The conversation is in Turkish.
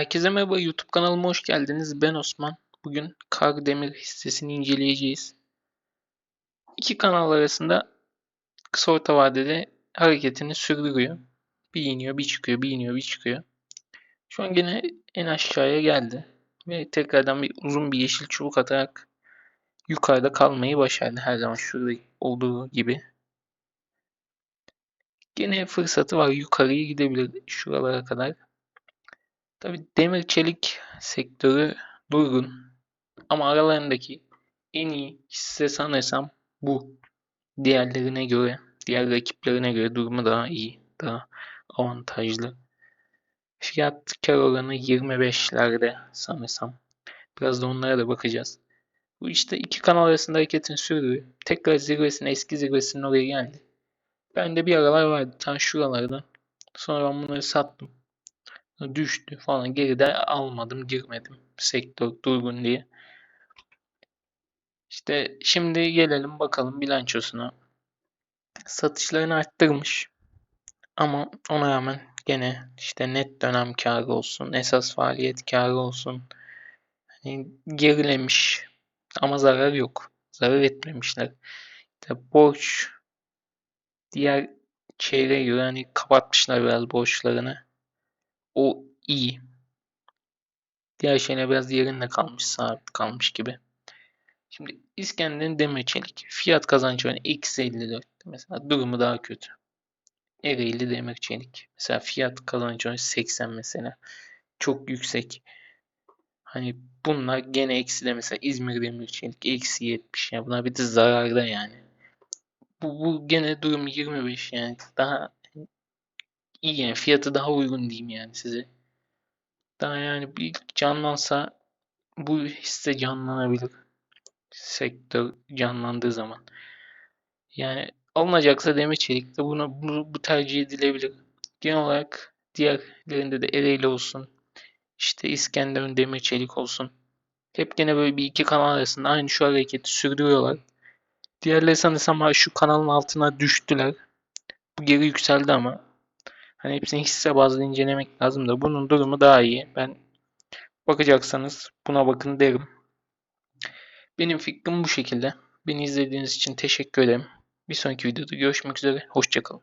Herkese merhaba YouTube kanalıma hoş geldiniz. Ben Osman. Bugün Kardemir hissesini inceleyeceğiz. İki kanal arasında kısa orta vadede hareketini sürdürüyor. Bir iniyor, bir çıkıyor, bir iniyor, bir çıkıyor. Şu an gene en aşağıya geldi. Ve tekrardan bir uzun bir yeşil çubuk atarak yukarıda kalmayı başardı. Her zaman şurada olduğu gibi. Gene fırsatı var. Yukarıya gidebilir şuralara kadar. Tabii demir çelik sektörü durgun. Ama aralarındaki en iyi hisse sanırsam bu. Diğerlerine göre, diğer rakiplerine göre durumu daha iyi, daha avantajlı. Fiyat kar oranı 25'lerde sanırsam. Biraz da onlara da bakacağız. Bu işte iki kanal arasında hareketin sürdüğü. Tekrar zirvesine, eski zirvesinin oraya geldi. Ben de bir aralar vardı. Tam şuralarda. Sonra ben bunları sattım düştü falan. Geride almadım, girmedim. Sektör durgun diye. İşte şimdi gelelim bakalım bilançosuna. Satışlarını arttırmış. Ama ona rağmen gene işte net dönem karı olsun, esas faaliyet karı olsun. Hani gerilemiş. Ama zarar yok. Zarar etmemişler. İşte borç diğer çeyreğe göre hani kapatmışlar biraz borçlarını. O iyi. Diğer şeyler biraz yerinde kalmış, sabit kalmış gibi. Şimdi İskender'in demir çelik. Fiyat kazancı oranı eksi 54. Mesela durumu daha kötü. Ereğli demir çelik. Mesela fiyat kazancı oranı 80 mesela. Çok yüksek. Hani bunlar gene eksi de mesela İzmir demir çelik eksi 70. Yani bunlar bir de zararda yani. Bu, bu gene durum 25 yani. Daha iyi yani. Fiyatı daha uygun diyeyim yani size. Daha yani bir canlansa bu hisse canlanabilir. Sektör canlandığı zaman. Yani alınacaksa demir çelikte buna bu, bu tercih edilebilir. Genel olarak diğerlerinde de Ereğli olsun. işte İskenderun demir çelik olsun. Hep gene böyle bir iki kanal arasında aynı şu hareketi sürdürüyorlar. Diğerleri sanırsam şu kanalın altına düştüler. Bu geri yükseldi ama Hani hepsini hisse bazlı incelemek lazım da bunun durumu daha iyi. Ben bakacaksanız buna bakın derim. Benim fikrim bu şekilde. Beni izlediğiniz için teşekkür ederim. Bir sonraki videoda görüşmek üzere. Hoşçakalın.